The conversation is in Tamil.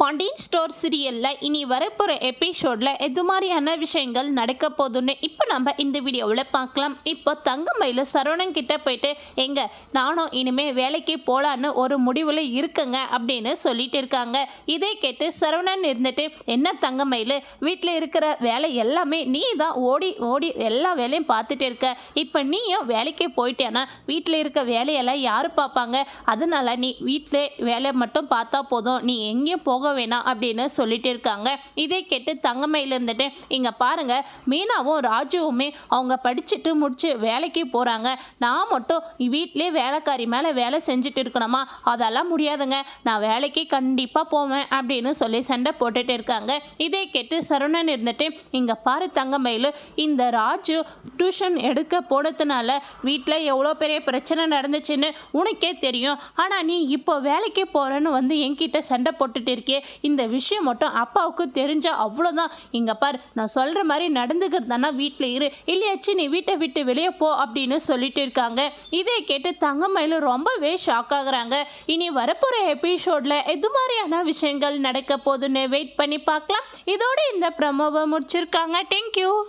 பாண்டியன் ஸ்டோர் சீரியலில் இனி வரப்போகிற எபிசோடில் எது மாதிரியான விஷயங்கள் நடக்க போகுதுன்னு இப்போ நம்ம இந்த வீடியோவில் பார்க்கலாம். இப்போ தங்கமயில சரவணன் கிட்ட போயிட்டு எங்க நானும் இனிமேல் வேலைக்கு போகலான்னு ஒரு முடிவில் இருக்குங்க அப்படின்னு சொல்லிட்டு இருக்காங்க. இதை கேட்டு சரவணன் இருந்துட்டு என்ன தங்கமயில் வீட்டில் இருக்கிற வேலை எல்லாமே நீ தான் ஓடி ஓடி எல்லா வேலையும் பார்த்துட்டு இருக்க. இப்போ நீயும் வேலைக்கு போயிட்டேன்னா வீட்டில் இருக்க வேலையெல்லாம் யார் பார்ப்பாங்க? அதனால நீ வீட்டில் வேலை மட்டும் பார்த்தா போதும். நீ எங்கேயும் போக வேணாம் அப்படின்னு சொல்லிட்டு இருக்காங்க. இதை கேட்டு தங்கமையில் இருந்துட்டு இங்கே பாருங்க மீனாவும் ராஜுவுமே அவங்க படிச்சுட்டு முடிச்சு வேலைக்கு போகிறாங்க நான் மட்டும் வீட்டிலே வேலைக்காரி மேலே வேலை செஞ்சுட்டு இருக்கணுமா? அதெல்லாம் முடியாதுங்க. நான் வேலைக்கு கண்டிப்பாக போவேன் அப்படின்னு சொல்லி சண்டை போட்டுட்டு இருக்காங்க. இதை கேட்டு சரவணன் இருந்துட்டு இங்கே பாரு தங்கமயில் இந்த ராஜு டியூஷன் எடுக்க போனதுனால வீட்டில் எவ்வளோ பெரிய பிரச்சனை நடந்துச்சுன்னு உனக்கே தெரியும். ஆனால் நீ இப்போ வேலைக்கு போகிறேன்னு வந்து என்கிட்ட சண்டை போட்டுட்டு இருக்கே. இந்த விஷயம் மட்டும் அப்பாவுக்கு தெரிஞ்சால் அவ்வளோதான் இங்கே பார் நான் சொல்கிற மாதிரி நடந்துக்கிறதானா வீட்டில் இரு. இல்லையாச்சு நீ வீட்டை விட்டு வெளியே போ அப்படின்னு சொல்லிட்டு இருக்காங்க. இதை கேட்டு தங்கமயிலும் ரொம்பவே ஷாக் ஆகுறாங்க. இனி வரப்போகிற எபிசோடில் எது மாதிரியான விஷயங்கள் நடக்க போகுதுன்னு வெயிட் பண்ணி பார்க்கலாம். இதோட இந்த ப்ரமோவை முடிச்சிருக்காங்க. தேங்க்யூ